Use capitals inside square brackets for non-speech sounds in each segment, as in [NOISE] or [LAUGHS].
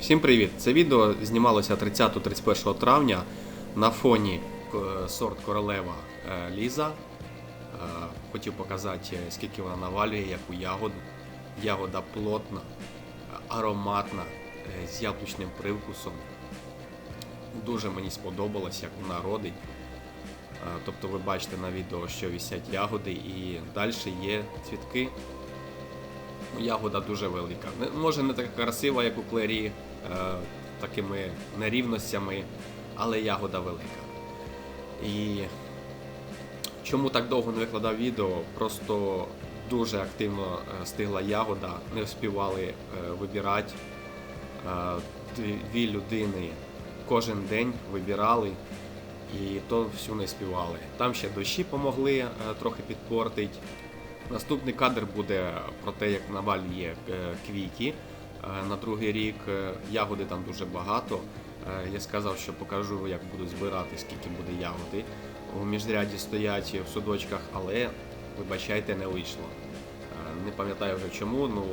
Всім привіт! Це відео знімалося 30-31 травня на фоні е, сорт королева е, Ліза. Е, Хотів показати, скільки вона навалює, яку ягоду. Ягода плотна, ароматна, з яблучним привкусом. Дуже мені сподобалось, як вона родить. Тобто ви бачите на відео, що висять ягоди, і далі є цвітки. Ягода дуже велика. Може не така красива, як у клері, е, такими нерівностями, але ягода велика. І чому так довго не викладав відео? Просто дуже активно е, стигла ягода, не вспівали е, вибирати. Дві- людини кожен день вибирали. І то всю не співали. Там ще дощі помогли трохи підпортити. Наступний кадр буде про те, як навалює е, квіки. Е, На другий рік е, ягоди там дуже багато. Я сказав, що покажу, як буду збирати, скільки буде ягоди. У міжряді стоять в судочках, але вибачайте, не вийшло. Не пам'ятаю вже чому, ну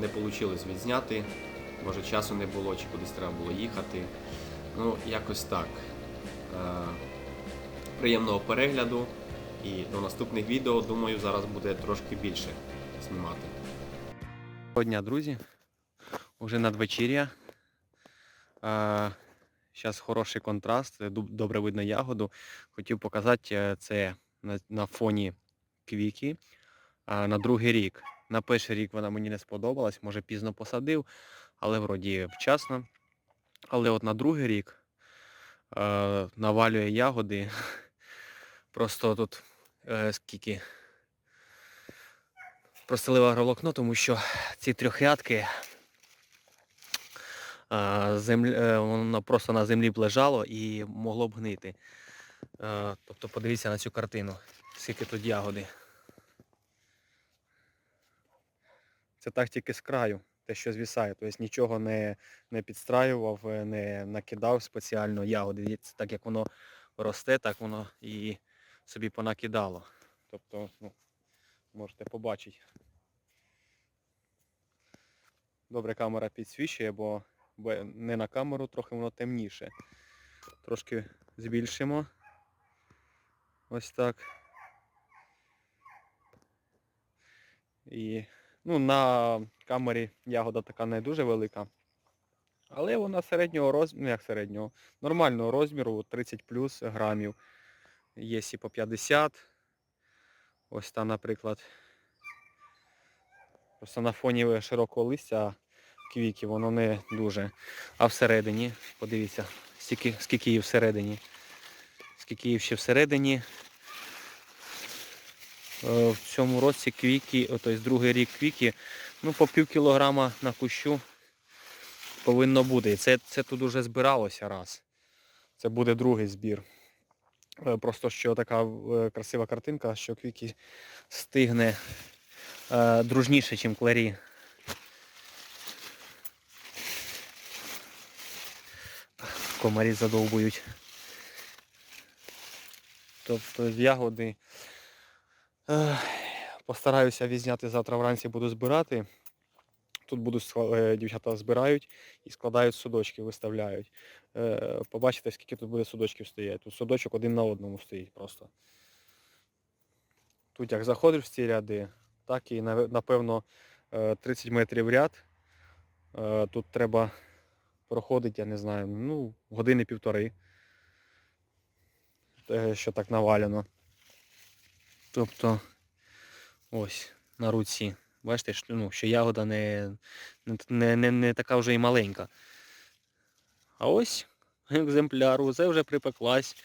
не вийшло відзняти. Може часу не було, чи кудись треба було їхати. Ну, якось так. Приємного перегляду. І до наступних відео, думаю, зараз буде трошки більше знімати. Доброго дня, друзі. Уже надвечір'я. Зараз хороший контраст, добре видно ягоду. Хотів показати е, це на, фоні квіки на другий рік. На перший рік вона мені не сподобалась, може пізно посадив, але вроді вчасно. Але от на другий рік навалює ягоди. [LAUGHS] Просто тут е, скільки простелила агроволокно, тому що ці трьохрядки е, е, воно просто на землі б лежало і могло б гнити. Е, тобто подивіться на цю картину, скільки тут ягоди. Це так тільки з краю, те, що звісає. Тобто нічого не, не підстраював, не накидав спеціально ягоди. Це так як воно росте, так воно і собі понакидало. Тобто, ну, можете побачити. Добре камера підсвічує, бо, не на камеру, трохи воно темніше. Трошки збільшимо. Ось так. І ну, на камері ягода така не дуже велика. Але вона середнього розміру, ну як середнього, нормального розміру, 30 плюс грамів. Є і по 50. Ось там, наприклад. Просто на фоні широкого листя квіки, воно не дуже. А всередині, подивіться, скільки, скільки її всередині. Скільки її ще всередині. Е, В цьому році квіки, тобто другий рік квіки, ну по пів кілограма на кущу повинно бути. Це, це тут уже збиралося раз. Це буде другий збір. Е, Просто що така е, красива картинка, що квіки стигне е, дружніше, ніж кларі. Комарі задовбують. Тобто ягоди. Постараюся відзняти завтра вранці буду збирати. Тут будуть е, дівчата збирають і складають судочки, виставляють. Е, Побачите, скільки тут буде судочків стоять. Тут судочок один на одному стоїть просто. Тут як заходиш в ці ряди, так і напевно е, 30 метрів ряд. Е, Тут треба проходити, я не знаю, ну, години півтори. Що так навалено. Тобто ось на руці. Бачите, що, ну, що ягода не, не, не, не така вже і маленька. А ось [LAUGHS] екземпляр, усе вже припеклась.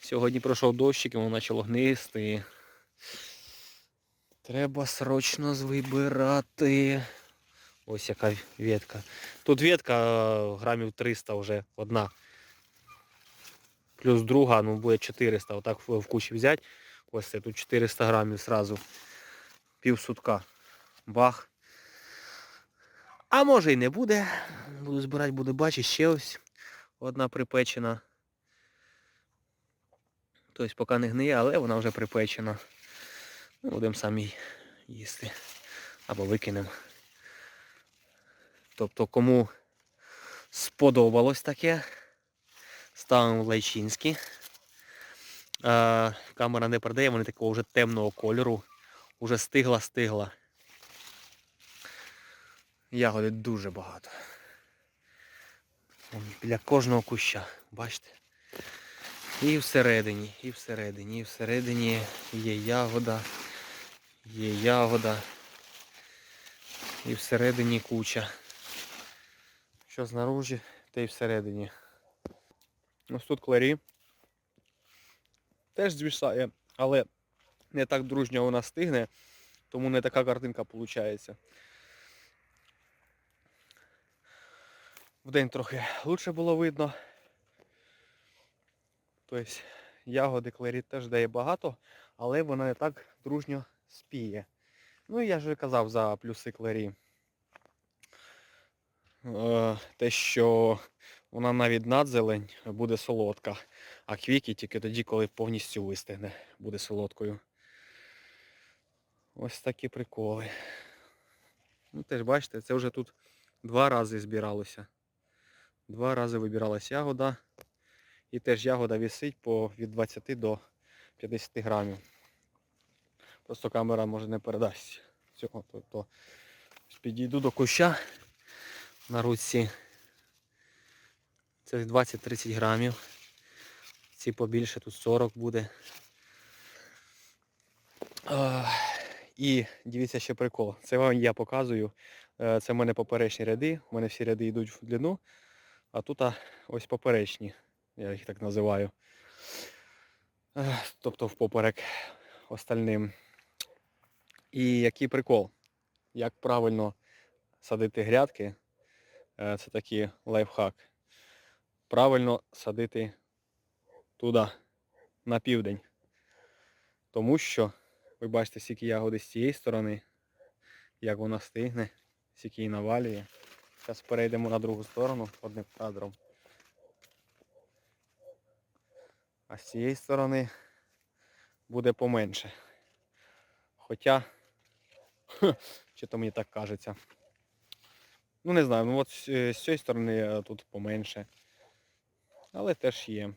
Сьогодні пройшов дощик і воно почало гнисти. Треба срочно вибирати. Ось яка ветка. Тут ветка грамів 300 вже одна. Плюс друга, ну буде 400. Отак в кучі взяти. Ось це тут 400 грамів зразу. Пів сутка. Бах. А може і не буде. Буду збирати, буду бачити ще ось одна припечена. Тобто поки не гниє, але вона вже припечена. Ну, Будемо самі їсти. Або викинемо. Тобто кому сподобалось таке. Ставимо в Лайчинські. Камера не передає, вони такого вже темного кольору. Уже стигла-стигла. Ягоди дуже багато. Вон Біля кожного куща, бачите? І всередині, і всередині, і всередині є ягода, є ягода. І всередині куча. Що знаружі, те й всередині. Ось тут кларі. Теж звісає, але не так дружньо вона стигне, тому не така картинка виходить. Вдень трохи лучше було видно. Тобто ягоди кларі теж дає багато, але вона не так дружньо спіє. Ну і я ж казав за плюси кларі. Е, Те, що вона навіть надзелень буде солодка, а квіки тільки тоді, коли повністю вистигне, буде солодкою. Ось такі приколи. Ну теж бачите, це вже тут два рази збиралося. Два рази вибиралась ягода. І теж ягода висить по від 20 до 50 грамів. Просто камера може не передасть цього. Тобто підійду до куща на руці. Це 20-30 грамів. Ці побільше, тут 40 буде. І дивіться ще прикол. Це вам я показую. Е, Це в мене поперечні ряди. У мене всі ряди йдуть в длину. А тут ось поперечні. Я їх так називаю. Тобто впоперек остальним. І який прикол? Як правильно садити грядки, е, це такий лайфхак. Правильно садити туди, на південь. Тому що, ви бачите, скільки ягоди з цієї сторони, як вона стигне, скільки її навалює. Зараз перейдемо на другу сторону одним кадром. А з цієї сторони буде поменше. Хоча, чи то мені так кажеться. Ну не знаю, ну от з з цієї сторони е, тут поменше. Але теж є.